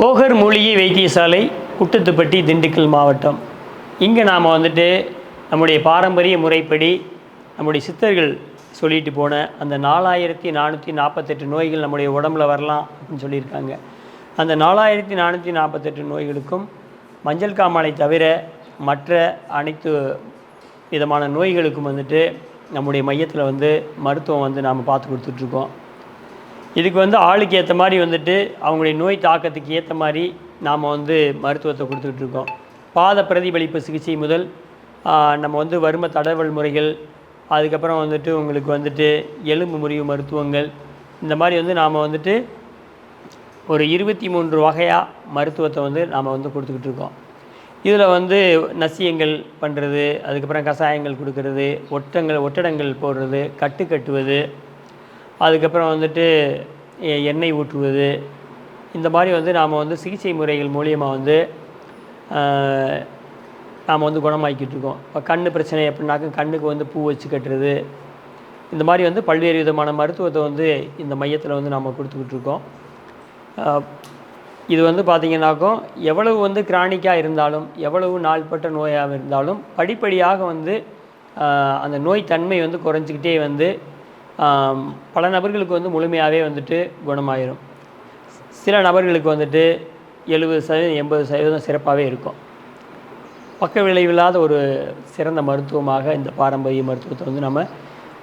போகர் மூலிகை வைத்தியசாலை குட்டத்துப்பட்டி திண்டுக்கல் மாவட்டம். இங்கே நாம் வந்துட்டு நம்முடைய பாரம்பரிய முறைப்படி நம்முடைய சித்தர்கள் சொல்லிட்டு போன அந்த நாலாயிரத்தி நானூற்றி நாற்பத்தெட்டு நோய்கள் நம்முடைய உடம்புல வரலாம் அப்படின்னு சொல்லியிருக்காங்க. அந்த நாலாயிரத்தி நானூற்றி நாற்பத்தெட்டு நோய்களுக்கும் மஞ்சள் காமாலை தவிர மற்ற அனைத்து விதமான நோய்களுக்கும் வந்துட்டு நம்முடைய மையத்தில் வந்து மருத்துவம் வந்து நாம் பார்த்து கொடுத்துட்ருக்கோம் இதுக்கு வந்து ஆளுக்கு ஏற்ற மாதிரி வந்துட்டு அவங்களுடைய நோய் தாக்கத்துக்கு ஏற்ற மாதிரி நாம் வந்து மருத்துவத்தை கொடுத்துக்கிட்டு இருக்கோம். பாத பிரதிபலிப்பு சிகிச்சை முதல் நம்ம வந்து வரும தடவல் முறைகள் அதுக்கப்புறம் வந்துட்டு உங்களுக்கு வந்துட்டு எலும்பு முறிவு மருத்துவங்கள் இந்த மாதிரி வந்து நாம் வந்துட்டு ஒரு இருபத்தி மூன்று வகையாக மருத்துவத்தை வந்து நாம் வந்து கொடுத்துக்கிட்டு இருக்கோம். இதில் வந்து நசியங்கள் பண்ணுறது அதுக்கப்புறம் கஷாயங்கள் கொடுக்கறது ஒட்டங்கள் ஒட்டடங்கள் போடுறது கட்டு கட்டுவது அதுக்கப்புறம் வந்துட்டு எண்ணெய் ஊற்றுவது. இந்த மாதிரி வந்து நாம் வந்து சிகிச்சை முறைகள் மூலியமாக வந்து நாம் வந்து குணமாக்கிட்டு இருக்கோம். இப்போ கண் பிரச்சனை எப்படின்னாக்க கண்ணுக்கு வந்து பூ வச்சு கட்டுறது. இந்த மாதிரி வந்து பல்வேறு விதமான மருத்துவத்தை வந்து இந்த மையத்தில் வந்து நாம் கொடுத்துக்கிட்டு இருக்கோம். இது வந்து பார்த்திங்கனாக்கும் எவ்வளவு வந்து கிரானிக்காக இருந்தாலும் எவ்வளவு நாள்பட்ட நோயாக இருந்தாலும் படிப்படியாக வந்து அந்த நோய் தன்மை வந்து குறைஞ்சிக்கிட்டே வந்து பல நபர்களுக்கு வந்து முழுமையாகவே வந்துட்டு குணமாயிரும். சில நபர்களுக்கு வந்துட்டு எழுபது சதவீதம் எண்பது சதவீதம் சிறப்பாகவே இருக்கும். பக்க விளைவில்லாத ஒரு சிறந்த மருத்துவமாக இந்த பாரம்பரிய மருத்துவத்தை வந்து நம்ம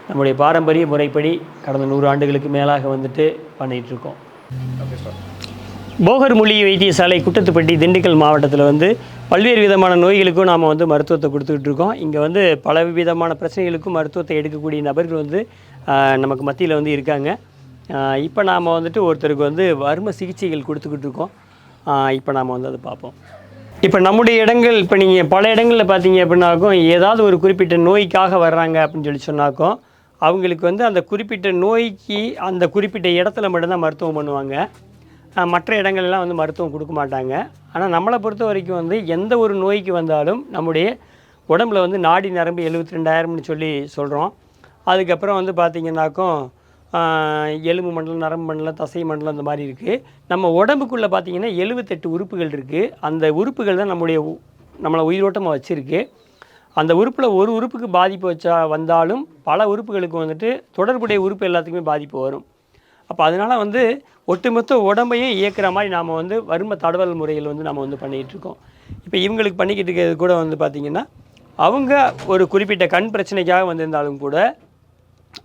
நம்முடைய பாரம்பரிய முறைப்படி கடந்த நூறு ஆண்டுகளுக்கு மேலாக வந்துட்டு பண்ணிகிட்டு இருக்கோம். ஓகே சார் போகர் மொழி வைத்தியசாலை குட்டத்துப்பட்டி திண்டுக்கல் மாவட்டத்தில் வந்து பல்வேறு விதமான நோய்களுக்கும் நாம் வந்து மருத்துவத்தை கொடுத்துக்கிட்டு இருக்கோம். இங்கே வந்து பல விதமான பிரச்சனைகளுக்கும் மருத்துவத்தை எடுக்கக்கூடிய நபர்கள் வந்து நமக்கு மத்தியில் வந்து இருக்காங்க. இப்போ நாம் வந்துட்டு ஒருத்தருக்கு வந்து வர்ம சிகிச்சைகள் கொடுத்துக்கிட்டு இருக்கோம். இப்போ நாம் வந்து அதை பார்ப்போம். இப்போ நம்முடைய இடங்கள் இப்போ நீங்கள் பல இடங்களில் பார்த்தீங்க அப்படின்னாக்கும் ஏதாவது ஒரு குறிப்பிட்ட நோய்க்காக வர்றாங்க அப்படின்னு சொல்லி சொன்னாக்கும் அவங்களுக்கு வந்து அந்த குறிப்பிட்ட நோய்க்கு அந்த குறிப்பிட்ட இடத்துல மட்டும்தான் மருத்துவம் பண்ணுவாங்க. மற்ற இடங்கள்லாம் வந்து மருத்துவம் கொடுக்க மாட்டாங்க. ஆனால் நம்மளை பொறுத்த வரைக்கும் வந்து எந்த ஒரு நோய்க்கு வந்தாலும் நம்முடைய உடம்புல வந்து நாடி நரம்பு எழுபத்தி ரெண்டாயிரம்னு சொல்லி சொல்கிறோம் அதுக்கப்புறம் வந்து பார்த்திங்கனாக்கும் எலும்பு மண்டலம் நரம்பு மண்டலம் தசை மண்டலம் இந்த மாதிரி இருக்குது நம்ம உடம்புக்குள்ளே பார்த்தீங்கன்னா எழுபத்தெட்டு உறுப்புகள் இருக்குது அந்த உறுப்புகள் தான் நம்முடைய உ- நம்மளை உயிரோட்டமாக வச்சுருக்கு. அந்த உறுப்பில் ஒரு உறுப்புக்கு பாதிப்பு வச்சா வந்தாலும் பல உறுப்புகளுக்கு வந்துட்டு தொடர்புடைய உறுப்பு எல்லாத்துக்குமே பாதிப்பு வரும். அப்போ அதனால் வந்து ஒட்டுமொத்த உடம்பையும் இயக்குற மாதிரி நாம் வந்து வறும தடவல் முறையில் வந்து நம்ம வந்து பண்ணிகிட்டு இருக்கோம். இப்போ இவங்களுக்கு பண்ணிக்கிட்டு இருக்கிறது கூட வந்து பார்த்திங்கன்னா அவங்க ஒரு குறிப்பிட்ட கண் பிரச்சனைக்காக வந்திருந்தாலும் கூட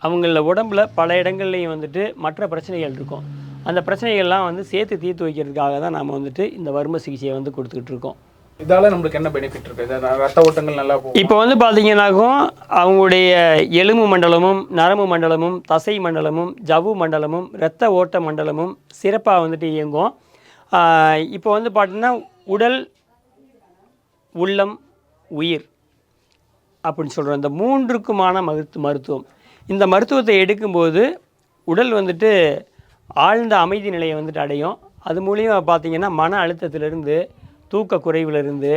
அவங்கள உடம்புல பல இடங்கள்லையும் வந்துட்டு மற்ற பிரச்சனைகள் இருக்கும். அந்த பிரச்சனைகள்லாம் வந்து சேர்த்து தீர்த்து வைக்கிறதுக்காக தான் நாம் வந்துட்டு இந்த வர்ம சிகிச்சையை வந்து கொடுத்துக்கிட்டு இருக்கோம். இதால நம்மளுக்கு என்ன பெனிஃபிட் இருக்கு? ரத்த ஓட்டங்கள் நல்லா போகும். இப்போ வந்து பார்த்தீங்கன்னாக்கும் அவங்களுடைய எலும்பு மண்டலமும் நரம்பு மண்டலமும் தசை மண்டலமும் ஜவ்வு மண்டலமும் இரத்த ஓட்ட மண்டலமும் சிறப்பாக வந்துட்டு இயங்கும். இப்போ வந்து பார்த்தீங்கன்னா உடல் உள்ளம் உயிர் அப்படின்னு சொல்கிறோம் இந்த மூன்றுக்குமான மருத்து மருத்துவம். இந்த மருத்துவத்தை எடுக்கும்போது உடல் வந்துட்டு ஆழ்ந்த அமைதி நிலையை வந்துட்டு அடையும். அது மூலியமாக பார்த்தீங்கன்னா மன அழுத்தத்திலிருந்து தூக்க குறைவிலிருந்து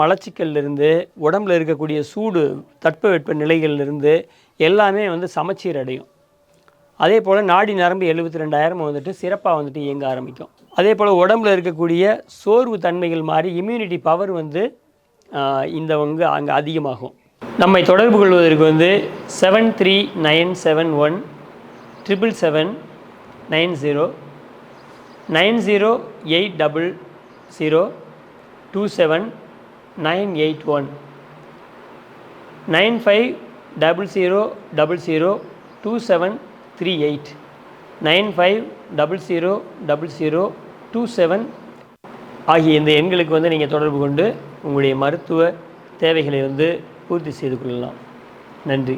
மலச்சிக்கல்லிருந்து உடம்புல இருக்கக்கூடிய சூடு தட்பவெட்ப நிலைகள்லேருந்து எல்லாமே வந்து சமச்சீர் அடையும். அதே போல் நாடி நரம்பு எழுபத்தி ரெண்டாயிரம் வந்துட்டு சிறப்பாக வந்துட்டு இயங்க ஆரம்பிக்கும். அதே போல் உடம்புல இருக்கக்கூடிய சோர்வு தன்மைகள் மாதிரி இம்யூனிட்டி பவர் வந்து இந்த வந்து அங்கே அதிகமாகும். நம்மை தொடர்பு கொள்வதற்கு வந்து seven three nine seven one triple seven nine zero nine zero eight double zero two seven nine eight one nine five double zero double zero two seven three eight nine five double zero double zero two seven ஆகிய இந்த எண்களுக்கு வந்து நீங்கள் தொடர்பு கொண்டு உங்களுடைய மருத்துவ தேவைகளை வந்து பூர்த்தி செய்து கொள்ளலாம். நன்றி.